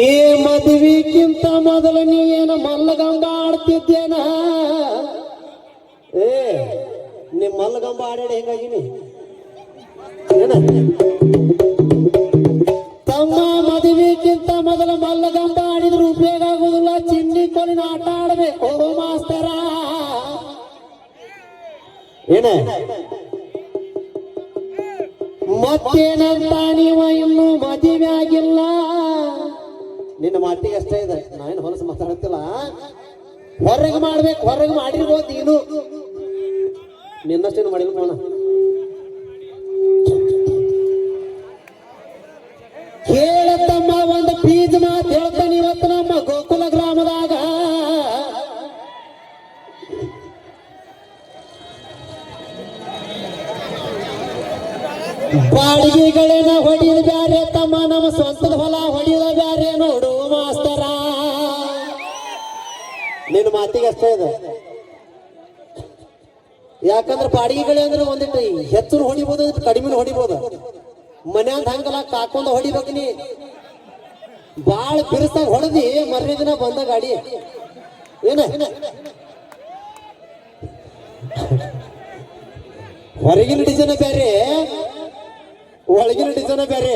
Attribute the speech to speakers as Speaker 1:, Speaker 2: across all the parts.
Speaker 1: ಈ ಮದುವೆಗಿಂತ ಮೊದಲು ಏನ ಮಲ್ಲಗಂಬ ಆಡ್ತಿದ್ದೇನ ಏ, ನಿಮ್ ಮಲ್ಲಗಂಬ ಆಡಾಡಿ ಹೆಂಗಾಗಿನಿ? ತಮ್ಮ ಮದುವೆಗಿಂತ ಮೊದಲು ಮಲ್ಲಗಂಬ ಆಡಿದ್ರು ಉಪಯೋಗ ಆಗುದಿಲ್ಲ. ಚಿನ್ನಿ ಕೊಲಿನ ಆಟ ಆಡಬೇಕು. ಮಾಸ್ತರ. ಏನ? ಮತ್ತೇನಂತ ನೀವ ಇನ್ನು ಮಾತಿಗೆ ಅಷ್ಟೇ ಇದೆ. ನಾನೇನು ಹೊಲಸು ಮಾತಾಡ್ತಿಲ್ಲ ಹೊರಗೆ ಮಾಡ್ಬೇಕು ಹೊರಗೆ ಮಾಡಿರ್ಬೋದು ನೀನು. ನಿನ್ನಷ್ಟೇನು ಮಾಡಿಲ್ಲ ಕೋಣ. ಕೇಳತ್ತಮ್ಮ, ಒಂದು ಬೀಜ ಮಾತು ಹೇಳ್ತಾನೆ ಇವತ್ತು ನಮ್ಮ ಗೋಕುಲ ಗ್ರಾಮದಾಗ. ಬಾಡಿಗೆಗಳೇನ ಹೊಡಿದ ಬ್ಯಾರೆ, ತಮ್ಮ ನಮ್ಮ ಸ್ವಂತದ ಹೊಲ ಹೊಡಿದ ಬ್ಯಾರೆ ನೋಡು. ನಿನ್ನ ಮಾತಿಗೆ ಅಷ್ಟೇ ಅದ. ಯಾಕಂದ್ರೆ ಬಾಡಿಗೆಗಳೇ ಅಂದ್ರೆ ಒಂದಿಟ್ಟು ಹೆಚ್ಚು ಹೊಡಿಬೋದು ಕಡಿಮೆ ಹೊಡಿಬೋದು. ಮನ್ಯಾಗ ಹಂಗಲ್ಲ, ಕಾಕೊಂಡ ಹೊಡಿಬೇಕು ನೀ. ಬಾಳ ಬಿರುಸಾಗ ಹೊಡೆದಿ, ಮರನೇ ದಿನ ಬಂದ ಗಾಡಿ. ಏನ? ಹೊರಗಿನ ಡಿಸೈನ್ ಬೇರೆ ಒಳಗಿನ ಡಿಸೈನ್ ಬೇರೆ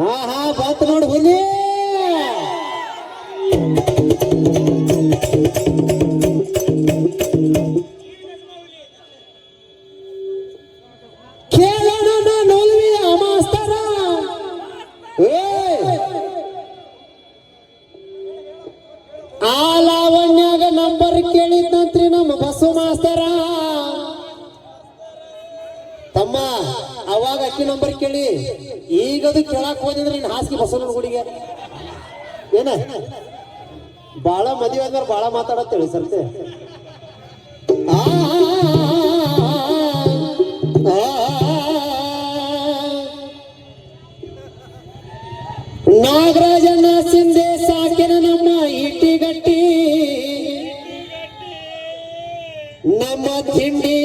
Speaker 1: ಹಾ ಹಾ ಬಂತ ನೋಡಿ ಹುಲಿ. ತಮ್ಮ ಅವಾಗ ಅಕ್ಕಿ ನಂಬರ್ ಕೇಳಿ ಈಗದು ಕೇಳಕ್ ಹೋದಿದ್ರೆ ನೀನ್ ಹಾಸಿಗೆ ಬಸವನ ಗುಡಿಗೆ ಏನ ಬಾಳ ಮದುವೆ ಅಂದ್ರೆ ಬಾಳ ಮಾತಾಡತ್ತೇಳಿ ಸರ್ತೆ ನಾಗರಾಜನ ಸಿಂಧೆ ಸಾಕಿನ ನಮ್ಮ ಇಟ್ಟಿಗಟ್ಟಿ ನಮ್ಮ ತಿಂಡಿ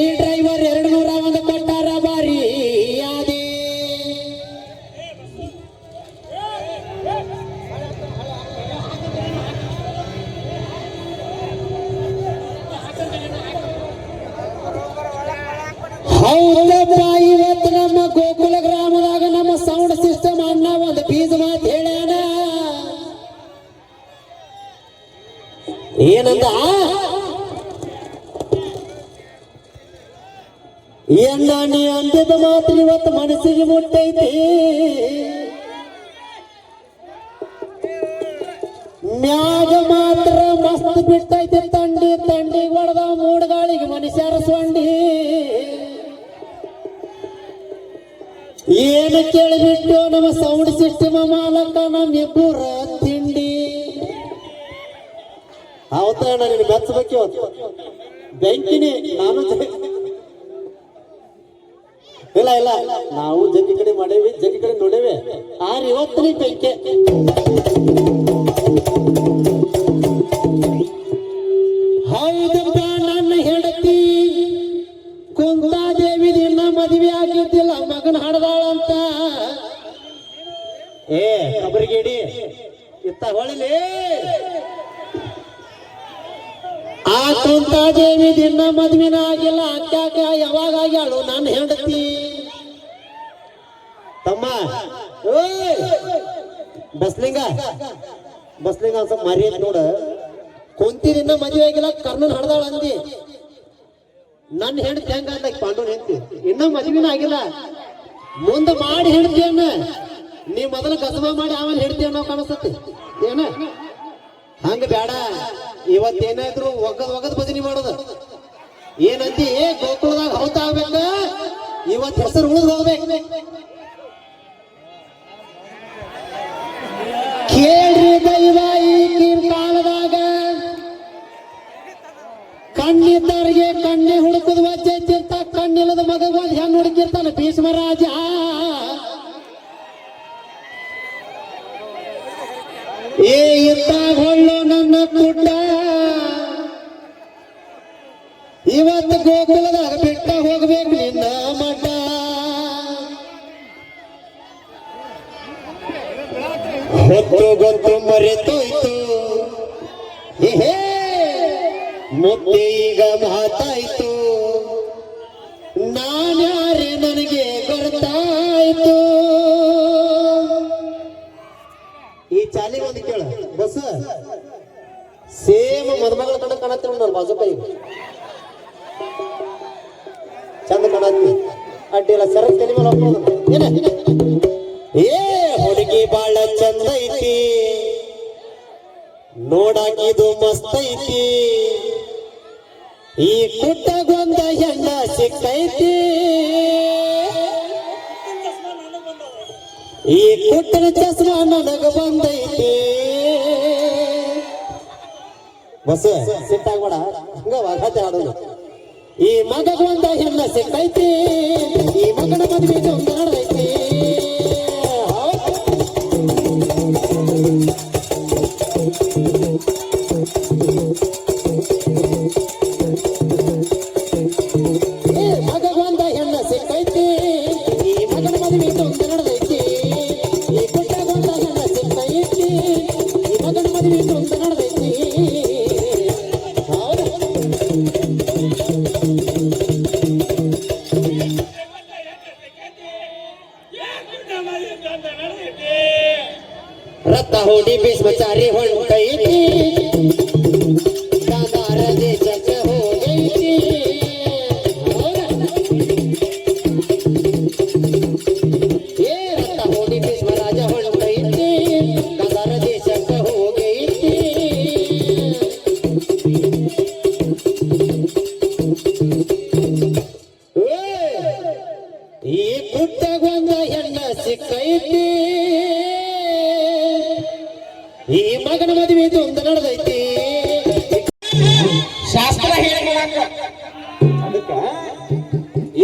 Speaker 1: ಏನಂದ? ಎಣ್ಣ ನೀ ಅಂದಿದ ಮಾತ್ರ ಇವತ್ತು ಮನಸ್ಸಿಗೆ ಮುಟ್ಟೈತಿ. ಮ್ಯಾಗ ಮಾತ್ರ ಮಸ್ತ್ ಬಿಟ್ಟೈತಿ ತಂಡಿ ತಂಡಿ ಹೊಡೆದ ಮೂಡ್ಗಾಳಿಗೆ ಮನುಷ್ಯರ ಸೊಂಡಿ ಏನು ಕೇಳಿಬಿಟ್ಟು ನಮ್ಮ ಸೌಂಡ್ ಸಿಸ್ಟಮ್ ಮಾಲಕ ನಮ್ಮಿಬ್ಬರ? ತಿಂಡಿ ಹೌದಾ ನಿನ್ನ ಮೆಚ್ಚಬೇಕು ಇವತ್ತು. ಬೆಂಕಿನಿ ನಾನು ಇಲ್ಲ ಇಲ್ಲ. ನಾವು ಜಗ್ಗಿ ಕಡೆ ಮಾಡೇವಿ, ಜಗ್ಗಿ ಕಡೆ ನೋಡೇವಿ. ಆರ್ ಇವತ್ತು ಬೆಂಕಿ. ಹೌದಪ್ಪ, ನನ್ನ ಹೆಂಡತಿ. ಕುಂತಾದೇವಿ ದಿನ ಮದುವೆ ಆಗಿದ್ದಿಲ್ಲ, ಮಗನ ಹಡದಾಳಂತ. ಏ, ಕಬರಿಗೇಡಿ, ಇತ್ತ ಹೊಳಿಲಿ. ಆ ಕುಂತಾದೇವಿ ದಿನ ಮದ್ವಿನ ಆಗಿಲ್ಲ ಅಕ್ಕಾಕ ಯಾವಾಗ ಆಗ್ಯಾಳು? ನನ್ನ ಹೆಂಡತಿ. ತಮ್ಮ. ಬಸ್ಲಿಂಗ. ಬಸ್ಲಿಂಗ ಅಂತ ಮರ್ಯಾದ ನೋಡ. ಕುಂತಿ ದಿನ ಮದ್ವೆ ಆಗಿಲ್ಲ. ಕರ್ನನ್ ಹಡ್ದಾಳ ಅಂದಿ. ನನ್ನ ಹೆಂಡತಿ ಹೆಂಗ ಪಾಂಡವನ್ ಹೆಂಡತಿ. ಇನ್ನ ಮದ್ವಿನ ಆಗಿಲ್ಲ. ಮುಂದೆ ಮಾಡಿ ಹೆಂಡತಿಯನ್ನ ನೀ ಮೊದಲು ಕಸಬ ಮಾಡಿ ಆಮೇಲೆ ಹೆಂಡತಿ ಅನ್ನೋ ಕಾಣಿಸ್ತತಿ. ಏನ? ಹಂಗ ಬೇಡ ಇವತ್ತೇನಾದ್ರು ಒಗದ್ ಒಗದ್ ಭಜನಿ ಮಾಡೋದು? ಏನಂತಿ ಗೋಕುಳದಾಗ ಹೌತ ಆಗ್ಬೇಕ? ಇವತ್ ಹೆಸರು ಉಳಿದು ಹೋಗ್ಬೇಕು. ಕೇಳ್ರಿ ದೈವ ಈ ಕಾಲದಾಗ ಕಣ್ಣಿದ್ದವರಿಗೆ ಕಣ್ಣಿ ಹುಡುಕುದು ವಜ್ಜೆತ್ತಿರ್ತ ಕಣ್ಣಿಲ್ಲದ ಮಗ ಒಂದು ಹೆಣ್ಣು ಹುಡುಕಿರ್ತಾನೆ ಭೀಷ್ಮರಾಜ. ಗೋಕುಲದಾಗ ಬಿಟ್ಟ ಹೋಗ್ಬೇಕು ನಿನ್ನ ಮಠ. ಹೊತ್ತು ಗೊತ್ತು ಮರೆತೋಯ್ತು ಮುದ್ದೆ ಈಗ ಮಾತಾಯ್ತು ನಾನ್ಯಾರೇ ನನಗೆ ಗೊತ್ತಾಯ್ತು ಈ ಚಾಲಿ ಒಂದು ಕೇಳ. ಬಸ್. ಸೇಮ್ ಮದುಮಗಳ ಕಡೆ ಕಾಣತ್ತೆ ನಾನು ಬಾಜು ಚಂದ ಕಾಣತ್ತಿ. ಅಡ್ಡಿಲ್ಲ ಸರ ತಲೆ ಮೇಲೆ ಏ, ಹುಡುಗಿ ಬಾಳ ಚಂದ ಐತಿ. ನೋಡಾಕಿದು ಮಸ್ತ್ ಐತಿ. ಈ ಕುಟ್ಟಗೊಂದ ಹೆಣ್ಣ ಸಿಕ್ಕೈತಿ ಈ ಕುಟ್ಟನ ಚಸ್ಮಾ ನನಗ ಬಂದೈತಿ. ಬಸ್ ಸಿಟ್ಟಾಗ್ಬೇಡ ಹಂಗ ವಾಗಾತೆ ಹಾಡೋದು. ಈ ಮಗಗೊಂದ ಹೆಣ್ಣ ಸಿಕ್ಕೈತಿ ಈ ಮಗನ ಮದುವೆ ನಡೆದೈತಿ ಈ ಮಗನ ಮದುವೆ ಒಂದು ನಡೆದೈತಿ.
Speaker 2: ಶಾಸ್ತ್ರ ಹೇಳಿ ಅದಕ್ಕ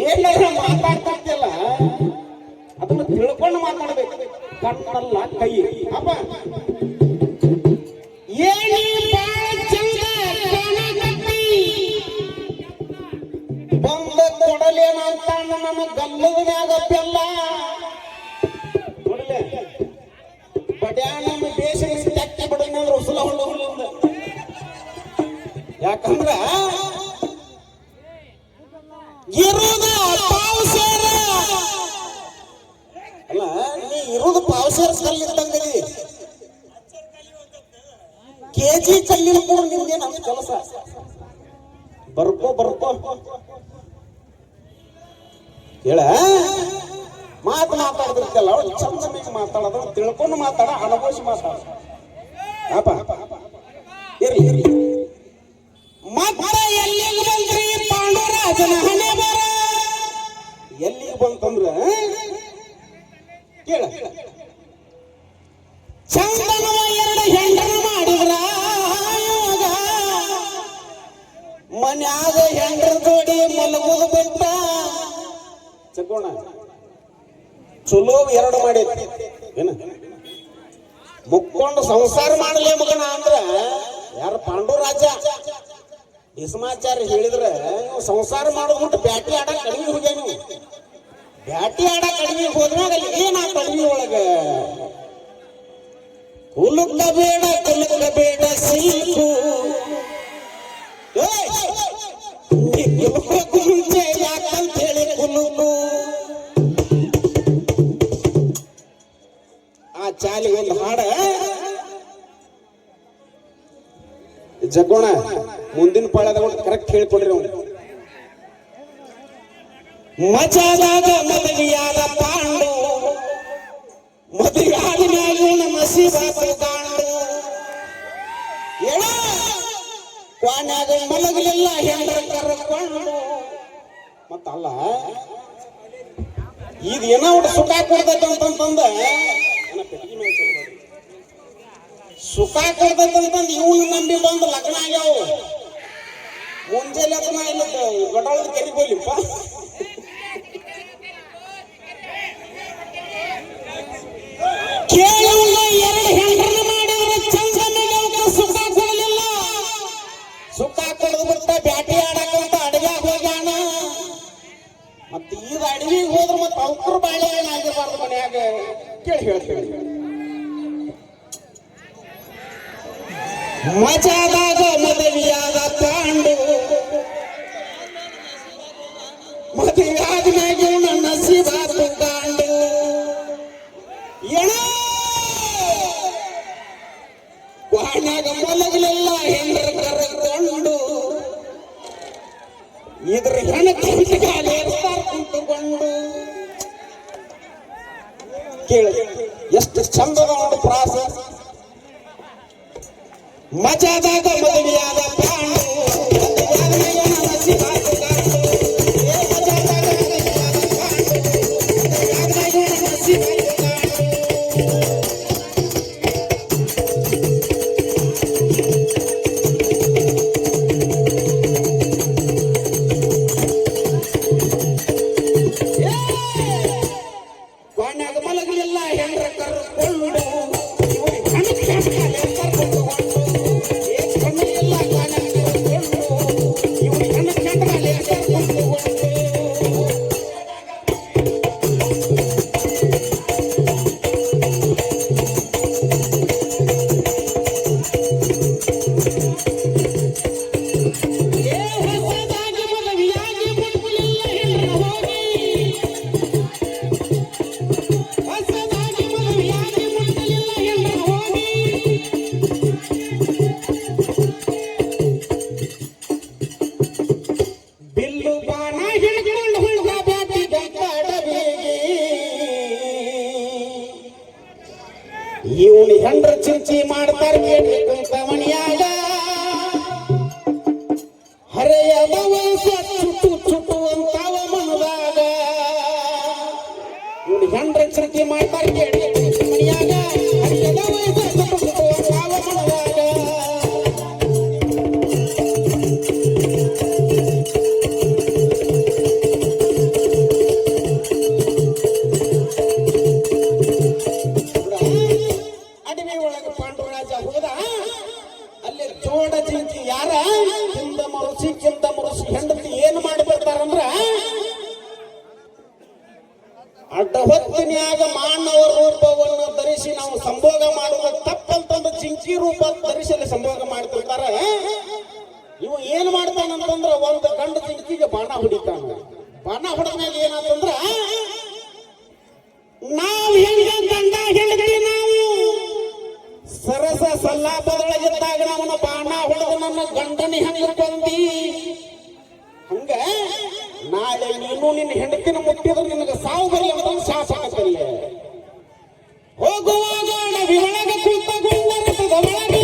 Speaker 2: ಏನಾರ ಮಾತಾಡ್ತಿಲ್ಲ ಅದನ್ನ ತಿಳ್ಕೊಂಡು ಮಾತಾಡ್ಬೇಕು. ಕಣ್ಣಲ್ಲ ಕೈ. ಅಪ್ಪ ಯಾಕಂದ್ರ ಇರುದ ಪಾವಸೇರ ಅಲ್ಲ, ನೀ ಇರುದು ಪಾವಸೇರ ಕೆ ಕೆಜಿ ಕಲ್ಲಿನ ಕೂಡ ನಿಮ್ಗೆ ನಮ್ಮ ಕೆಲಸ? ಬರ್ಕೋ ಬರ್ಕೋ. ಹೇಳ, ಮಾತು ಮಾತಾಡಿದಿರ್ತಲ್ಲ ಅವ್ರು ಚಂದ ಮೇಲೆ ಮಾತಾಡೋದು, ತಿಳ್ಕೊಂಡು ಮಾತಾಡ, ಅನುಭವಿಸಿ ಮಾತಾಡ. ಇರ್ಲಿ ಇರ್ಲಿ. ಚಕೋಣ ಚಲೋ ಎರಡು ಮಾಡಿ ಏನ? ಮುಕ್ಕೊಂಡು ಸಂಸಾರ ಮಾಡಲೇ ಮಗನ ಅಂದ್ರ ಯಾರ ಪಾಂಡುರಾಜ? ಭೀಸ್ಮಾಚಾರ್ಯ ಹೇಳಿದ್ರೆ ಸಂಸಾರ ಮಾಡೋದ್ಬಿಟ್ಟು ಬ್ಯಾಟಿ ಆಡ ಕಡಿಮೆ ಹೋಗ್ಯ ನೀವು ಬ್ಯಾಟಿ ಆಡ ಕಡಿಮೆ ಹೋದ್ಮ್ಯಾಗ ಅಲ್ಲಿ ಏನ ಕಡಿಮೆ ಒಳಗ? ಕುಲುಕ ಬೇಡ ಕುಲುಕ ಬೇಡ, ಸಿಲ್ಕು. ಜಗ್ಗೋಣ. ಮುಂದಿನ ಪಾಳದ ಕರೆಕ್ಟ್ ಹೇಳ್ಕೊಡ್ರಿ ಅವ್ನು. ಮಜಾದಾಗ ಮದುವೆಯಾದ ಪಾಂಡು, ಮದುವೆಯಾದ ಮ್ಯಾಗ ನಸೀಬಾತು ಕಾಂಡು ಹೇಳ ಕ್ವಾನ್ಯಾಗ ಮಲಗಲಿಲ್ಲ ಹೆಂಡ್ರ ಕರ್ಕೊಂಡು. ಮತ್ತಲ್ಲ ಇದು ಏನೋ ಒಟ್ಟು ಸುಖ ಕೊಡ್ತೈತೆ ಅಂತಂತಂದ. ಏನ ಪೆಟ್ಟಿಗೆ ಮ್ಯಾಲ್ ಚಲ್ಬೇಡ್ರಿ. ಸುಖ ಕೊಡ್ತೈತೆ ಇವ್ನು ನಂಬಿ ಬಂದು ಲಗ್ನ ಆಗ್ಯಾವ. ಮುಂಜಾನೆ ಅದನ್ನ ಇಲ್ಲ ಗಡಾಳದ ಕೆರಿಗೋಲಿಪ್ಪ ಕೇಳುವ ಎರಡು ಹೆಂಡ್ರನ್ನ ಮಾಡಿದ್ರೆ ಅವ್ಕ ಸುಖ ಕೊಡಲಿಲ್ಲ? ಸುಖ ಬ್ಯಾಟಿ ಆಡಕ್ಕಂತ ಅಡಗೆ ಹೋಗ್ಯಾನ. ಮತ್ತ ಈಗ ಅಡವಿಗೆ ಹೋದ್ರ ಮತ್ತ ಅವ್ಕರು ಬಾಳೆ ಆಗಿರ್ಬಾರ್ದು ಮನ್ಯಾಗ. ಕೇಳಿ ಹೇಳ್ತೇವೆ ಮಜಾದಾಗ ಮದುವೆಯಾದ ತಾಂಡು ಮದುವೆಯಾದ ಮ್ಯಾಗೆ ನನ್ನ ಶಿವ ಕಾಂಡು ಎಣ ಕ್ವಾಣ್ಯಾಗ ಮಲಗಲಿಲ್ಲ, ಹೆಂಡ್ರ ಕರೆಕೊಂಡು ಇದ್ರ ಹೆಣ ಕುಂತುಕೊಂಡು. ಕೇಳಿ, ಎಷ್ಟು ಚಂದದ ಒಂದು ಪ್ರಾಸ. ಮಜಾದಾಗ ಮದುವೆಯಾದ ಪ್ರಾಣು ಮದುವೆಯಾದ ಮೇಲೆ ಇವನು ಹೆಂಡ್ರ ಚಿಂಚಿ ಮಾಡ್ತಾರೆ ಜಿಂಕಿಗೆ ಬಾಣ ಹೊಡಿತಾನ ಬಾಣ ಹೊಡೆದ್ಮೇಲೆ ಏನಾತಂದ್ರ, ನಾವು ಹೆಂಗ ಗಂಡ ಹೆಂಡತಿ ನಾವು? ಸರಸ ಸಲ್ಲಾಪದೊಳಗಿದ್ದಾಗ ನಮ್ಮನ್ನ ಬಾಣ ಹೊಡೆದು ನನ್ನ ಗಂಡನಿ ಹಂಗ ಬಂದಿ ಹಂಗ ನಾಳೆ ನೀನು ನಿನ್ನ ಹೆಂಡತಿನ ಮುಟ್ಟಿದ್ರೆ ನಿನಗೆ ಸಾವು ಬರಿ ಅಂತ ಶಾಪ ಹೋಗುವಾಗ ಹೋಗುವಾಗ ಕೂತ ಒಳಗೆ ಕುಳಿತುಕೊಂಡ